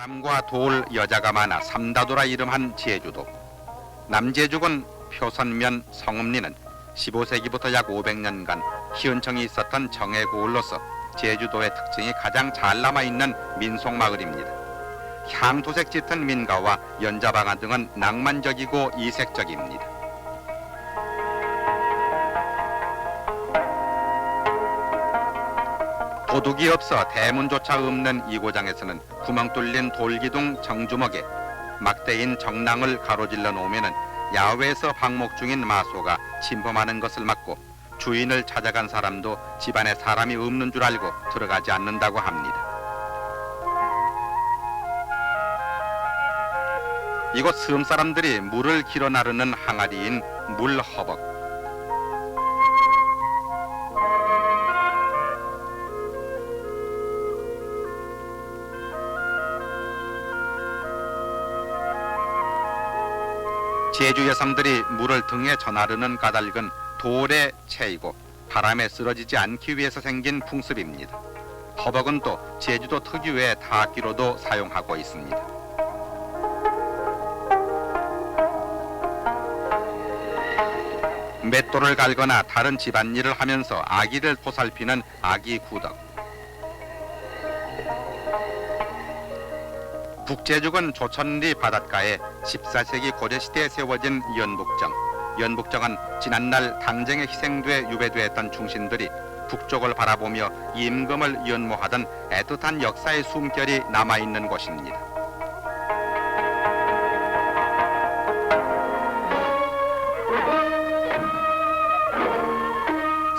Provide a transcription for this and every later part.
사람과 돌 여자가 많아 삼다도라 이름한 제주도. 남제죽은 표선면 성읍리는 15세기부터 약 500년간 희은청이 있었던 정의 고을로서 제주도의 특징이 가장 잘 남아 있는 민속 마을입니다. 향토색 짙은 민가와 연자방아 등은 낭만적이고 이색적입니다. 도둑이 없어 대문조차 없는 이 고장에서는 구멍 뚫린 돌기둥 정주먹에 막대인 정랑을 가로질러 놓으면은 야외에서 방목 중인 마소가 침범하는 것을 막고 주인을 찾아간 사람도 집안에 사람이 없는 줄 알고 들어가지 않는다고 합니다. 이곳 섬 사람들이 물을 길어 나르는 항아리인 물허벅. 제주 여성들이 물을 등에 전하르는 까닭은 돌에 채이고 바람에 쓰러지지 않기 위해서 생긴 풍습입니다. 허벅은 또 제주도 특유의 타악기로도 사용하고 있습니다. 맷돌을 갈거나 다른 집안일을 하면서 아기를 보살피는 아기 구덕. 북제죽은 조천리 바닷가에 14세기 고려시대에 세워진 연북정. 연북정은 지난날 당쟁에 희생돼 유배되었던 충신들이 북쪽을 바라보며 임금을 연모하던 애틋한 역사의 숨결이 남아있는 곳입니다.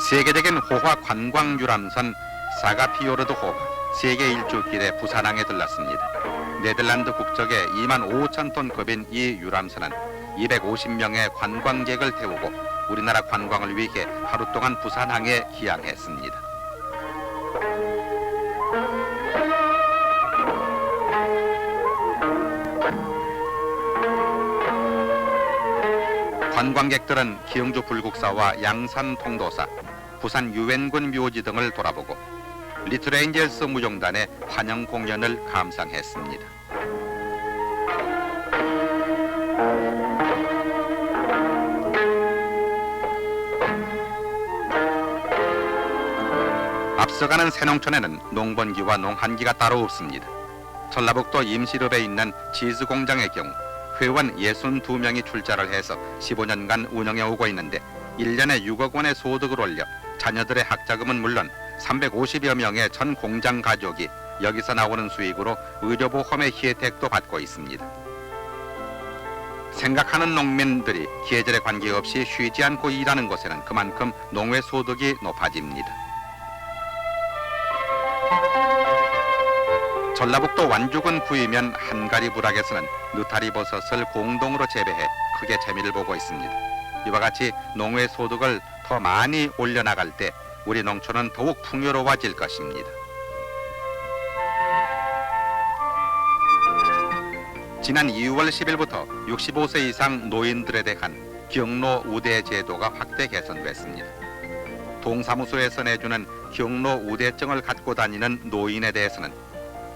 세계적인 호화 관광 유람선 사가피오르드 호가 세계 일주길에 부산항에 들렀습니다. 네덜란드 국적의 2만 5천 톤 급인 이 유람선은 250명의 관광객을 태우고 우리나라 관광을 위해 하루 동안 부산항에 기항했습니다. 관광객들은 기영주 불국사와 양산 통도사, 부산 유엔군 묘지 등을 돌아보고 리트레인젤스 무용단의 환영 공연을 감상했습니다. 앞서가는 새농촌에는 농번기와 농한기가 따로 없습니다. 전라북도 임실읍에 있는 지스 공장의 경우 회원 62명이 출자를 해서 15년간 운영해 오고 있는데 1년에 6억 원의 소득을 올려 자녀들의 학자금은 물론 350여 명의 전 공장 가족이 여기서 나오는 수익으로 의료보 험의 혜택도 받고 있습니다. 생각하는 농민들이 계절에 관계없이 쉬지 않고 일하는 곳에는 그만큼 농회 소득이 높아집니다. 전라북도 완주군 구이면 한가리 부락에서는 느타리 버섯을 공동으로 재배해 크게 재미를 보고 있습니다. 이와 같이 농회 소득을 더 많이 올려나갈 때 우리 농촌은 더욱 풍요로워질 것입니다. 지난 2월 10일부터 65세 이상 노인들에 대한 경로 우대 제도가 확대 개선됐습니다. 동사무소에서 내주는 경로 우대증을 갖고 다니는 노인에 대해서는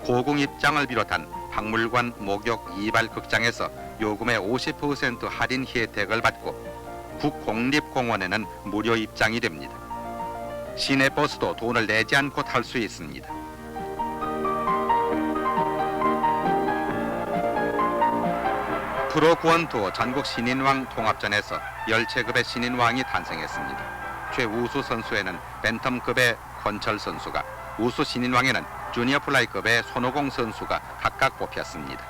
고궁 입장을 비롯한 박물관, 목욕, 이발 극장에서 요금의 50% 할인 혜택을 받고 국공립공원에는 무료 입장이 됩니다. 시내 버스도 돈을 내지 않고 탈 수 있습니다. 프로 구원투 전국 신인왕 통합전에서 열체급의 신인왕이 탄생했습니다. 최우수 선수에는 벤텀급의 권철 선수가, 우수 신인왕에는 주니어 플라이급의 손오공 선수가 각각 뽑혔습니다.